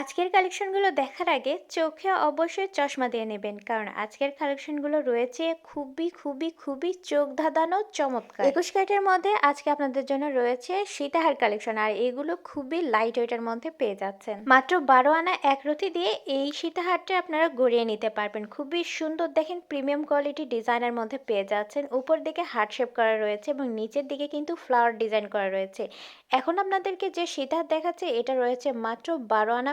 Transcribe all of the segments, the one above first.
আজকের কালেকশনগুলো দেখার আগে চোখে অবশ্যই চশমা দিয়ে নেবেন, কারণ আজকের কালেকশনগুলো রয়েছে খুবই খুবই খুবই চোখ ধাঁধানো চমৎকার। একুশ ক্যারেটের মধ্যে আজকে আপনাদের জন্য রয়েছে সীতাহার কালেকশন আর এগুলো খুবই লাইট ওয়েটের মধ্যে পেয়ে যাচ্ছেন। মাত্র বারো আনা এক রতি দিয়ে এই সীতাহারটা আপনারা গড়িয়ে নিতে পারবেন। খুবই সুন্দর দেখেন প্রিমিয়াম কোয়ালিটি ডিজাইনের মধ্যে পেয়ে যাচ্ছেন। উপর দিকে হার্ট শেপ করা রয়েছে এবং নিচের দিকে কিন্তু ফ্লাওয়ার ডিজাইন করা রয়েছে। এখন আপনাদেরকে যে সীতাহার দেখাচ্ছে, এটা রয়েছে মাত্র বারো আনা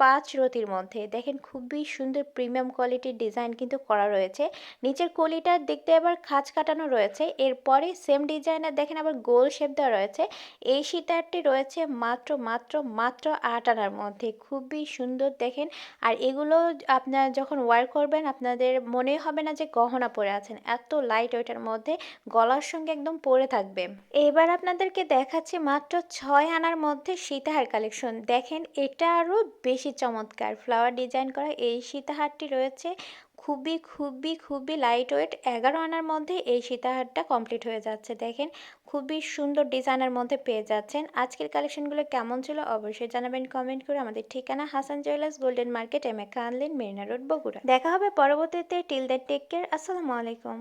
পাঁচ রতির মধ্যে। দেখেন খুবই সুন্দর প্রিমিয়াম কোয়ালিটির ডিজাইন কিন্তু করা রয়েছে। নিচের কলিটার দেখতে আবার খাঁজ কাটানো রয়েছে। এরপরে সেম ডিজাইনের দেখেন আবার গোল শেপ দেওয়া রয়েছে। এই সীতারটি রয়েছে মাত্র মাত্র মাত্র আট আনার মধ্যে। খুবই সুন্দর দেখেন। আর এগুলো আপনারা যখন ওয়ার করবেন, আপনাদের মনে হবে না যে গহনা পরে আছেন। এত লাইট ওয়েটের মধ্যে গলার সঙ্গে একদম পরে থাকবে। এবার আপনাদেরকে দেখাচ্ছি মাত্র ছয় আনার মধ্যে সীতাহার কালেকশন দেখেন এটা আরও বেশি চমৎকার। ফ্লাওয়ার ডিজাইন করা এই সীতাহারটি রয়েছে খুবই খুবই খুবই লাইট ওয়েট এগারো আনার মধ্যে এই সীতাহারটা কমপ্লিট হয়ে যাচ্ছে। দেখেন, খুবই সুন্দর ডিজাইনের মধ্যে পেয়ে যাচ্ছেন। আজকের কালেকশনগুলো কেমন ছিল অবশ্যই জানাবেন কমেন্ট করে আমাদের ঠিকানা Hasan jewellers golden market M A কানলিন, Marina road, Bogura. দেখা হবে পরবর্তীতে। টিল দ্যাট টেক কেয়ার আসসালামু আলাইকুম।